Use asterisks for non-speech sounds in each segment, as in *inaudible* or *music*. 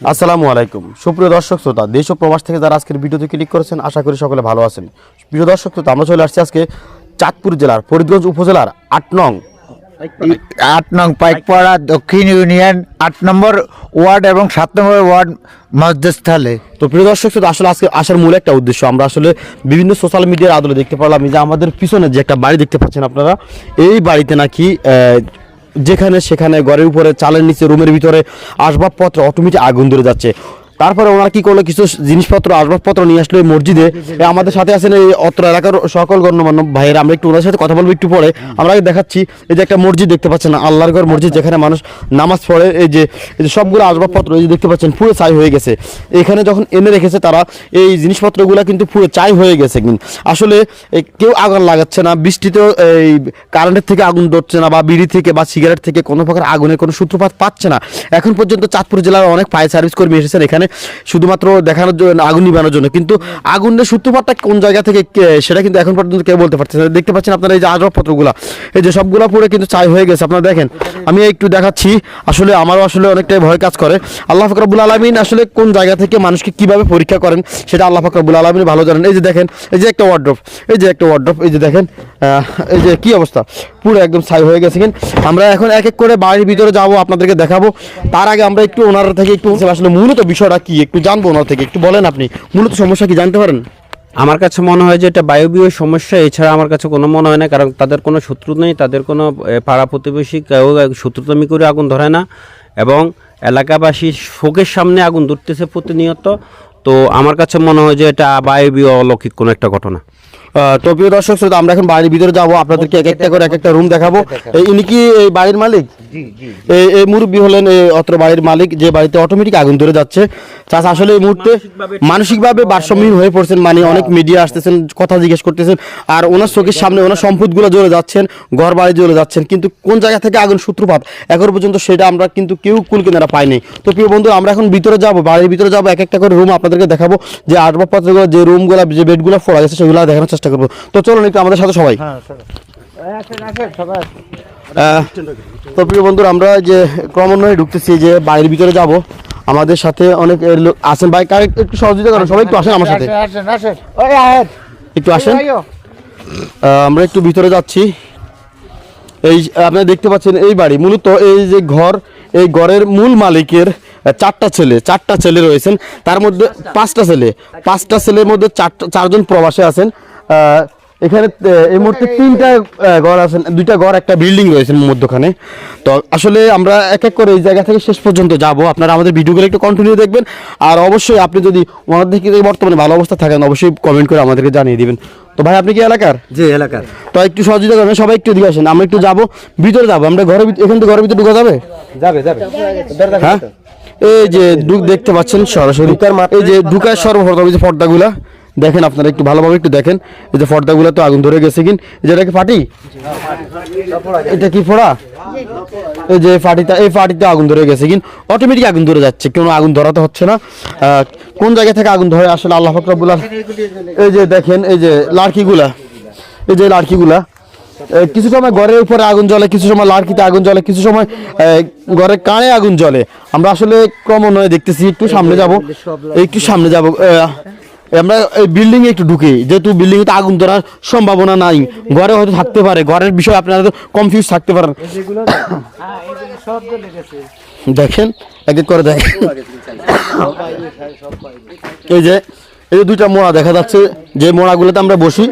আসসালামু আলাইকুম। সুপ্রিয় দর্শক শ্রোতা দেশ ও প্রবাস থেকে যারা আজকের ভিডিওতে ক্লিক করেছেন আশা করি সকলে ভালো আছেন। প্রিয় দর্শক শ্রোতা আমরা চলে আসছি আজকে চাঁদপুর জেলার ফরিদগঞ্জ উপজেলার আট নং আট নং পাইকপাড়া দক্ষিণ ইউনিয়ন আট নম্বর ওয়ার্ড এবং সাত নম্বর ওয়ার্ড মধ্যস্থলে। তো প্রিয় দর্শক শ্রোতা আসলে আজকে আসার মূল একটা উদ্দেশ্য আমরা আসলে বিভিন্ন সোশ্যাল মিডিয়ার আদলে দেখতে পারলাম যে আমাদের পিছনে যে একটা বাড়ি দেখতে পাচ্ছেন আপনারা এই বাড়িতে নাকি যেখানে সেখানে ঘরের উপরে চালের নিচে রুমের ভিতরে আসবাবপত্র অটোমেটিক আগুন ধরে যাচ্ছে। তারপরে ওনারা কি করল? কিছু জিনিসপত্র, আসবাবপত্র নিয়ে আসলো এই মসজিদে। আমাদের সাথে আছেন এই অত্র এলাকার সকল গণ্যমান্য ভাইয়েরা। আমরা একটু ওনার সাথে কথা বলব একটু পরে। আমরা দেখাচ্ছি এই যে একটা মসজিদ দেখতে পাচ্ছেন, আল্লাহর ঘর মসজিদ, যেখানে মানুষ নামাজ পড়ে। এই যে সবগুলো আসবাবপত্র এই যে দেখতে পাচ্ছেন, পুরো ছাই হয়ে গেছে। এখানে যখন এনে রেখেছে তারা, এই জিনিসপত্রগুলো কিন্তু পুরো চাই হয়ে গেছে কিন্তু। আসলে কেউ আগুন লাগাচ্ছে না, বৃষ্টিতেও এই কারেন্টের থেকে আগুন ধরছে না বা বিড়ি থেকে বা সিগারেট থেকে কোনো প্রকার আগুনের কোনো সূত্রপাত পাচ্ছে না। এখন পর্যন্ত চাঁদপুর জেলার অনেক ফায়ার সার্ভিস কর্মী এসেছেন এখানে। শুধুমাত্র দেখানোর জন্য, আগুন নিবানোর জন্য। কিন্তু আগুনের সূত্রপাতটা কোন জায়গা থেকে সেটা কিন্তু এখন পর্যন্ত কেউ বলতে পারছে না। দেখতে পাচ্ছেন আপনারা এই যে আসবাবপত্রগুলো এই যে সবগুলো পুরো কিন্তু চাই হয়ে গেছে। আপনারা দেখেন, আমি একটু দেখাচ্ছি। আসলে আমারও আসলে অনেকটাই ভয় কাজ করে। আল্লাহ ফকরাবুল আলমিন আসলে কোন জায়গা থেকে মানুষকে কীভাবে পরীক্ষা করেন, সেটা আল্লাহ ফকরাবুল আলমিন ভালো জানেন। এই যে দেখেন, এই যে একটা ওয়ার্ড্রপ এই যে একটা ওয়ার্ড্রপ এই যে দেখেন এই যে কি অবস্থা? পুরো একদম ছাই হয়ে গেছে। আমরা এখন এক এক করে বাড়ির ভিতরে যাব, আপনাদেরকে দেখাবো। তার আগে আমরা একটু ওনার থেকে একটু, আসলে মূলত বিষয়টা কি একটু জানব ওনার থেকে, একটু বলেন আপনি, মূলত সমস্যা কি জানতে পারেন? আমার কাছে মনে হয় যে এটা বায়বীয় সমস্যা, এছাড়া আমার কাছে কোনো মনে হয় না, কারণ তাদের কোনো শত্রু নেই, তাদের কোনো পাড়া প্রতিবেশী কেউ শত্রুতামি করে আগুন ধরে না, এবং এলাকাবাসী শোকের সামনে আগুন ধরতেছে প্রতিনিয়ত, তো আমার কাছে মনে হয় যে এটা বায়বীয় অলৌকিক কোনো একটা ঘটনা। তো প্রিয় দর্শক শ্রোতা আমরা এখন বাড়ির ভিতরে যাব। আপনাদেরকে এক একটা করে এক একটা রুম দেখাবো। ইনি কি এই বাড়ির মালিক? এই এই মুরব্বী হলেন এই অত্র বাড়ির মালিক যে বাড়িতে অটোমেটিক আগুন ধরে যাচ্ছে। চাষ আসলে এই মুহূর্তে মানসিকভাবে ভারসাম্যহীন হয়ে পড়ছেন মানে অনেক মিডিয়া আসতেছেন কথা জিজ্ঞেস করতেছেন আর ওনার চোখের সামনে ওনার সম্পদগুলো জ্বলে যাচ্ছেন ঘর বাড়ি জ্বলে যাচ্ছেন কিন্তু কোন জায়গা থেকে আগুন সূত্রপাত এখন পর্যন্ত সেটা আমরা কিন্তু কেউ কুল কিনারা পাইনি। তো প্রিয় বন্ধু আমরা এখন ভিতরে যাব বাড়ির ভিতরে যাব এক একটা করে রুম আপনাদেরকে দেখাবো যে আসবাবপত্রগুলো যে রুমগুলো যে বেডগুলো ফোড়া গেছে সেগুলো দেখানোর চেষ্টা করব। তো চলুন একটু আমাদের সাথে সবাই। আহ, তো প্রিয় বন্ধুরা আমরা যে ক্রমান্বয়ে ঢুকতেছি যে বাড়ির ভিতরে যাব আমাদের সাথে অনেক লোক আছেন। ভাই কার একটু সহযোগিতা করেন সবাই একটু আসেন আমার সাথে। একটু আসেন। আমরা একটু ভিতরে যাচ্ছি। এই আপনারা দেখতে পাচ্ছেন এই বাড়ি মূলত এই যে ঘর এই ঘরের মূল মালিকের চারটা ছেলে চারটা ছেলে রয়েছেন। তার মধ্যে পাঁচটা ছেলে পাঁচটা ছেলের মধ্যে চারটা চারজন প্রবাসে আছেন। এখানে এই মুহূর্তে তিনটা ঘর আছেন দুইটা ঘর একটা বিল্ডিং রয়েছে মধ্যখানে। তো আসলে আমরা এক এক করে এই জায়গা থেকে শেষ পর্যন্ত যাব। আপনারা আমাদের ভিডিওগুলো একটু কন্টিনিউ দেখবেন। আর অবশ্যই আপনি যদি ওনাদের থেকে বর্তমানে ভালো অবস্থা থাকেন অবশ্যই কমেন্ট করে আমাদেরকে জানিয়ে দিবেন। তো ভাই আপনি কি এলাকার? জি এলাকার। তো একটু সহযোগিতা করবেন সবাই একটু এদিকে আসেন আমরা একটু যাব ভিতরে যাব। আমরা ঘরের ভিতরে এখান থেকে ঘরের ভিতরে ঢুকা যাবে? যাবে যাবে। হ্যাঁ? এই যে ঢুক দেখতে পাচ্ছেন সরাসরি। এই যে ঢুকার সর্বপ্রথম যে পর্দাগুলা দেখেন আপনারা একটু ভালোভাবে একটু দেখেন। এই যে পর্দাগুলো তো আগুন ধরে গেছে কিন। এই যে এটা কি ফাটি? এটা কি ফোড়া? এই যে ফাটিটা এই ফাটিতে আগুন ধরে গেছে কিন। অটোমেটিক আগুন ধরে যাচ্ছে, কোনো আগুন ধরাতে হচ্ছে না। কোন জায়গা থেকে আগুন ধরে আসলে আল্লাহ ফকরাবুল এই যে দেখেন, এই যে লাড়কিগুলা এই যে লাড়কিগুলা কিছু সময় ঘরের উপরে আগুন জ্বলে, কিছু সময় লাড়কিতে আগুন জ্বলে, কিছু সময় ঘরের কানে আগুন জ্বলে। আমরা আসলে ক্রমান্বয়ে দেখতেছি, একটু সামনে যাব। একটু সামনে যাব আমরা এই বিল্ডিংয়ে একটু ঢুকে, যেহেতু বিল্ডিং তো আগুন ধরার সম্ভাবনা নাই। ঘরে হয়তো থাকতে পারে, ঘরের বিষয়ে আপনারা কনফিউজ থাকতে পারেন। দেখেন, এক এক করে দেখেন। এই যে এই যে দুইটা মোড়া দেখা যাচ্ছে, যে মোড়াগুলোতে আমরা বসি।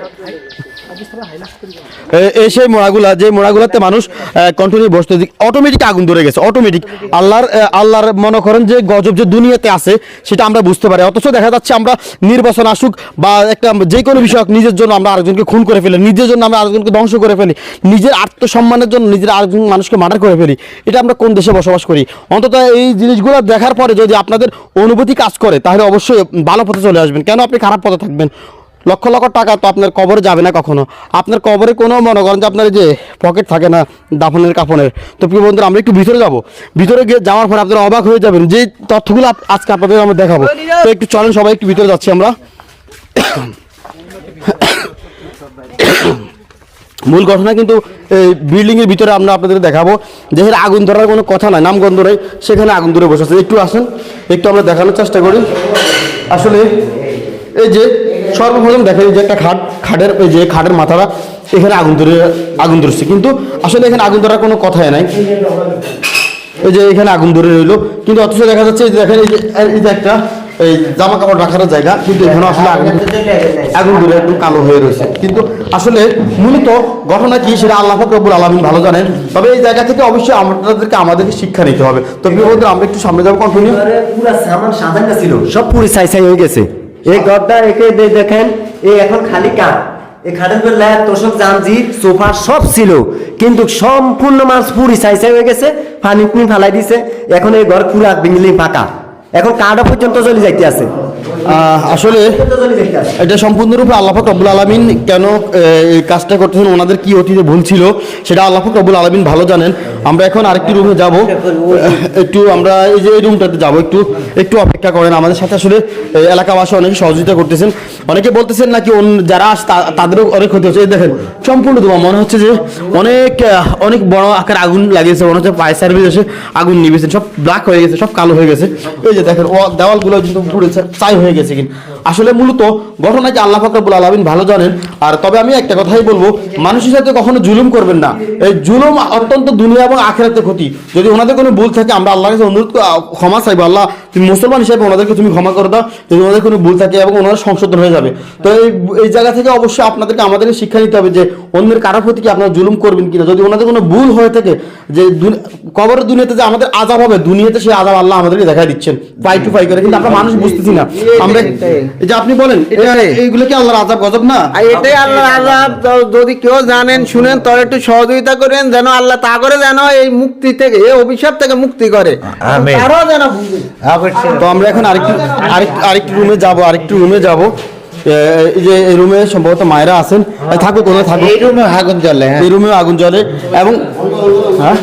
এই সেই মোড়াগুলা, যে মোড়াগুলাতে মানুষ কন্টিনিউ বসতে অটোমেটিক আগুন ধরে গেছে অটোমেটিক আল্লাহর আল্লাহর মনে করেন যে গজব যে দুনিয়াতে আছে, সেটা আমরা বুঝতে পারি। অথচ দেখা যাচ্ছে আমরা নির্বাচন আসুক বা একটা যে কোনো বিষয় নিজের জন্য আমরা আরেকজনকে খুন করে ফেলি, নিজের জন্য আমরা আরেকজনকে ধ্বংস করে ফেলি, নিজের আত্মসম্মানের জন্য নিজের আরেকজন মানুষকে মার্ডার করে ফেলি, এটা আমরা কোন দেশে বসবাস করি? অন্তত এই জিনিসগুলো দেখার পরে যদি আপনাদের অনুভূতি কাজ করে, তাহলে অবশ্যই ভালো পথে চলে আসবেন। কেন আপনি খারাপ পথে থাকবেন? লক্ষ লক্ষ টাকা তো আপনার কবরে যাবে না কখনো। আপনার কবরে কোনো মনে করেন যে আপনার যে পকেট থাকে না, দাফনের, কাফনের। তো প্রিয় বন্ধুরা, আমরা একটু ভিতরে যাব। ভিতরে গিয়ে যাওয়ার পর আপনারা অবাক হয়ে যাবেন যে তথ্যগুলো আজকে আপনাদের আমরা দেখাবো। তো একটু চলেন সবাই, একটু ভিতরে যাচ্ছি আমরা। মূল ঘটনা কিন্তু এই বিল্ডিং এর ভিতরে আমরা আপনাদের দেখাবো। যেখানে আগুন ধরার কোনো কথা নাই, নামগন্ধ নেই, সেখানে আগুন ধরে বসে আছে। একটু আসেন, একটু আমরা দেখানোর চেষ্টা করি। আসলে এই যে সর্বপ্রথম দেখেন এই যে একটা খাট, খাটের ওই যে খাটের মাথাটা এখানে আগুন ধরে, আগুন ধরছে। কিন্তু আসলে এখানে আগুন ধরার কোনো কথাই নাই। এই যে এখানে আগুন ধরে রইল। কিন্তু অথচ দেখা যাচ্ছে দেখেন এই যে এই যে একটা, এই জামা কাপড় রাখার জায়গা, কিন্তু এখানে আসলে আগুন আগুন ধরে একটু কালো হয়ে রয়েছে। কিন্তু আসলে মূলত ঘটনা কি সেটা আল্লাহ রব্বুল আলমিন ভালো জানেন। তবে এই জায়গা থেকে অবশ্যই আমাদেরকে আমাদেরকে শিক্ষা নিতে হবে। তো আমরা একটু সামনে যাব কন্টিনিউ পুরা ছিল। সব পুরি সাই সাই হয়ে গেছে। এই ঘরটা একে দেখেন এই এখন খালি কাঠ। এই খাটের বেলা তোষক জামজি সোফা সব ছিল। কিন্তু সম্পূর্ণ মাছ পুরি হয়ে গেছে পানি পুনি ফালাই দিছে। এখন এই ঘর পুরা বিংলি ফাঁকা। এখন পর্যন্ত চলে যাইতে আছে। আহ, আসলে এটা সম্পূর্ণরূপে আল্লাহ রব্বুল আলমিন কেন এই কাজটা করতেছেন ওনাদের কি অতীতে ভুল ছিল সেটা আল্লাহ রব্বুল আলমিন ভালো জানেন। আমরা এখন আরেকটি রুমে যাব। একটু আমরা এই যে এই রুমটাতে যাব, একটু একটু অপেক্ষা করেন। আমাদের সাথে আসলে এলাকাবাসী অনেকে সহযোগিতা করতেছেন। অনেকে বলতেছেন নাকি যারা আস তাদেরও অনেক ক্ষতি হচ্ছে। এই দেখেন, সম্পূর্ণ ধোঁয়া। মনে হচ্ছে যে অনেক অনেক বড় আকার আগুন লাগিয়েছে। মনে হচ্ছে ফায়ার সার্ভিস এসে আগুন নিবেছেন সব ব্ল্যাক হয়ে গেছে, সব কালো হয়ে গেছে। এই যে দেখেন দেওয়ালগুলো কিন্তু পুরো চাই হয়ে গেছে কিন্তু। আসলে মূলত ঘটনা কি আল্লাহ ফাকরাবুল আলমিন ভালো জানেন। আর তবে আমি একটা কথাই বলব, মানুষের সাথে কখনো জুলুম করবেন না। এই জুলুম অত্যন্ত দুনিয়া এবং আখেরাতে ক্ষতি। যদি ওনাদের কোনো ভুল থাকে, আমরা আল্লাহর কাছে অনুরোধ ক্ষমা চাইব। আল্লাহ, তুমি মুসলমান হিসেবে ওনাদেরকে তুমি ক্ষমা করে দাও, যদি ওনাদের কোনো ভুল থাকে এবং ওনারা সংশোধন হয়ে যাবে। তো এই এই জায়গা থেকে অবশ্যই আপনাদেরকে, আমাদেরকে শিক্ষা নিতে হবে যে অন্যের কারও প্রতি কি আপনারা জুলুম করবেন কিনা? যদি ওনাদের কোনো ভুল হয়ে থাকে যে কবরের দুনিয়াতে যে আমাদের আজাব হবে দুনিয়াতে সেই আজাব আল্লাহ আমাদেরকে দেখা দিচ্ছেন। ফাই টু ফাই করে। কিন্তু আমরা মানুষ বুঝতেছি না। আমরা এই যে আপনি বলেন এইগুলো কি আল্লাহর আজাব গজব না? আর এটাই আল্লাহ আজাব যদি কেউ জানেন শুনেন তার একটু সহযোগিতা করেন যেন আল্লাহ তা করে যেন এই মুক্তি থেকে এই অভিশাপ থেকে মুক্তি করে। আমিন। তারাও যেন বুঝে। তো আমরা এখন আরেকটু আরেকটু আরেকটু রুমে যাব আরেকটু রুমে যাব। এই যে এই রুমে সম্ভবত মায়েরা আছেন থাকুক ওনারা থাকুক। এই রুমে আগুন জ্বলে হ্যাঁ। এই রুমেও আগুন জ্বলে এবং হ্যাঁ?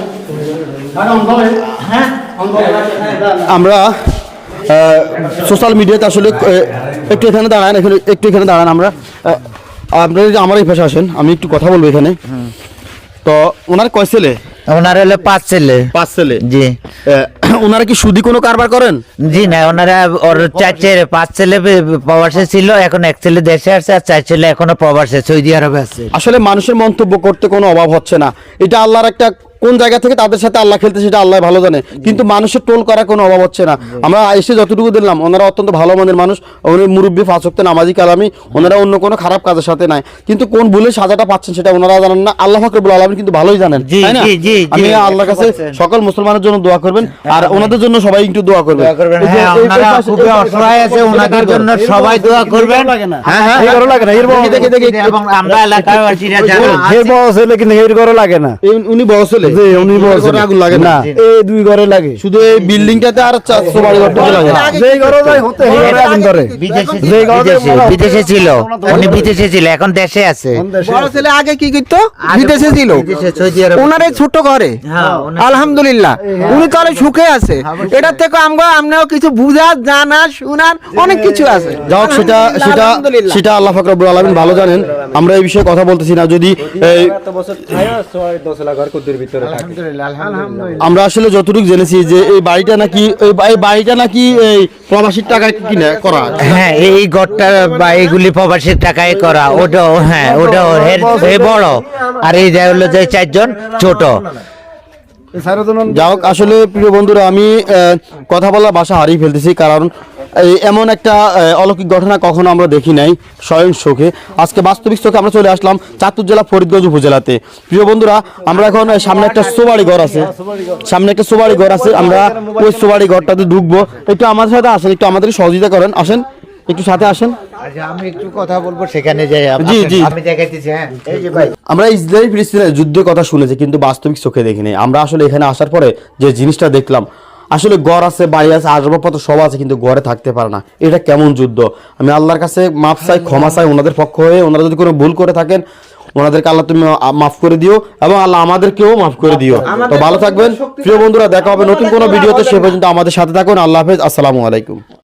আমরা সোশ্যাল মিডিয়াতে আসলে একটু এখানে দাঁড়ান এখানে একটু এখানে দাঁড়ান আমরা। আপনারা যদি আমার এই পাশে আসেন আমি একটু কথা বলব এখানে। তো ওনার কয় ছেলে? ওনার হলো পাঁচ ছেলে। পাঁচ ছেলে? জি। *clears throat* ওনারা কি সুদি কোনো কারবার করেন? জি না ওনারা ওর চার ছেলে পাঁচ ছেলে প্রবাসে ছিল এখন এক ছেলে দেশে আছে আর চার ছেলে এখনও প্রবাসে সৌদি আরবে আছে। আসলে মানুষের মন্তব্য করতে কোনো অভাব হচ্ছে না। এটা আল্লাহর একটা কোন জায়গা থেকে তাদের সাথে আল্লাহ খেলতে সেটা আল্লাহ ভালো জানে কিন্তু মানুষের টোল করার কোনো অভাব হচ্ছে না আমরা এসে যতটুকু দিলাম ওনারা অত্যন্ত ভালো মনের মানুষ উনি মুরব্বী ফাঁসক্ত নামাজি কালামি ওনারা অন্য কোনো খারাপ কাজের সাথে নাই কিন্তু কোন ভুলে সাজাটা পাচ্ছেন সেটা ওনারা জানেন না আল্লাহ ফাকরুল আলমী কিন্তু ভালোই জানেন জি, তাই না জি, জি, জি। আমি আল্লাহর কাছে সকল মুসলমানের জন্য দোয়া করবেন আর ওনাদের জন্য সবাই একটু দোয়া করবেন হ্যাঁ ওনাদের জন্য সবাই দোয়া করবেন হ্যাঁ হ্যাঁ লাগে না এর বড় যারা এর আছি, বয়স হলে এই- উনি বড় ছেলে জি, উনি বড় আগুন লাগে না। না এই দুই ঘরে লাগে। শুধু এই বিল্ডিংটাতে আর চারশো বাড়ি ঘরটাতে লাগে যেই ঘরে যায় হতে এই ঘরে আগুন ধরে। যেই ঘরে বিদেশে ছিল উনি বিদেশে ছিল এখন দেশে আছে। বড় ছেলে আগে কি করতো? বিদেশে ছিল। বিদেশে সৌদি আরবে। ওনার এই ছোট ঘরে। হ্যাঁ, আলহামদুলিল্লাহ। উনি তাহলে সুখে আছে। এটার থেকে আমরা আমরাও কিছু বুঝার জানা শোনার অনেক কিছু আছে। সেটা সেটা সেটা আল্লাহ ফাকরাবুল আলমিন ভালো জানেন। আমরা এই বিষয়ে কথা বলতেছি না। যদি আমরা আসলে যতটুকু জেনেছি যে এই বাড়িটা নাকি এই বাড়িটা নাকি এই প্রবাসীর টাকায় কিনে করা। হ্যাঁ এই ঘরটা বা এইগুলি প্রবাসীর টাকায় করা। ওটাও হ্যাঁ ওটাও বড়। আর এই যে হলো যে চারজন ছোট। যাই হোক আসলে প্রিয় বন্ধুরা আমি আহ, কথা বলার ভাষা হারিয়ে ফেলতেছি। কারণ এমন একটা অলৌকিক ঘটনা কখনো আমরা দেখি নাই স্বয়ং চোখে আজকে বাস্তবিক চোখে আমরা চলে আসলাম চাঁদপুর জেলা ফরিদগঞ্জ উপজেলাতে। প্রিয় বন্ধুরা আমরা এখন সামনে একটা সোবাড়ি ঘর আছে। সামনে একটা সোবাড়ি ঘর আছে আমরা ওই সোবাড়ি ঘরটাতে ঢুকবো। একটু আমাদের সাথে আসেন একটু আমাদের সহযোগিতা করেন। আসেন একটু সাথে আসেন। আচ্ছা আমি একটু কথা বলব সেখানে যাই জি, জি। আমি দেখাইতেছি হ্যাঁ। এই যে ভাই। আমরা ইসরায়েল ফিলিস্তিনের যুদ্ধের কথা শুনেছি কিন্তু বাস্তবিক চোখে দেখিনি। আমরা আসলে এখানে আসার পরে যে জিনিসটা দেখলাম আসলে গড় আছে বাড়ি আছে আসবাবপত্র সব আছে কিন্তু ঘরে থাকতে পারে না। এটা কেমন যুদ্ধ? আমি আল্লাহর কাছে মাফ চাই ক্ষমা চাই ওনাদের পক্ষ হয়ে। ওনারা যদি কোনো ভুল করে থাকেন ওনাদেরকে আল্লাহ তুমি মাফ করে দিও এবং আল্লাহ আমাদেরকেও মাফ করে দিও। তো ভালো থাকবেন। প্রিয় বন্ধুরা দেখা হবে নতুন কোনো ভিডিওতে। সে পর্যন্ত আমাদের সাথে থাকুন। আল্লাহ হাফেজ। আসসালামু আলাইকুম।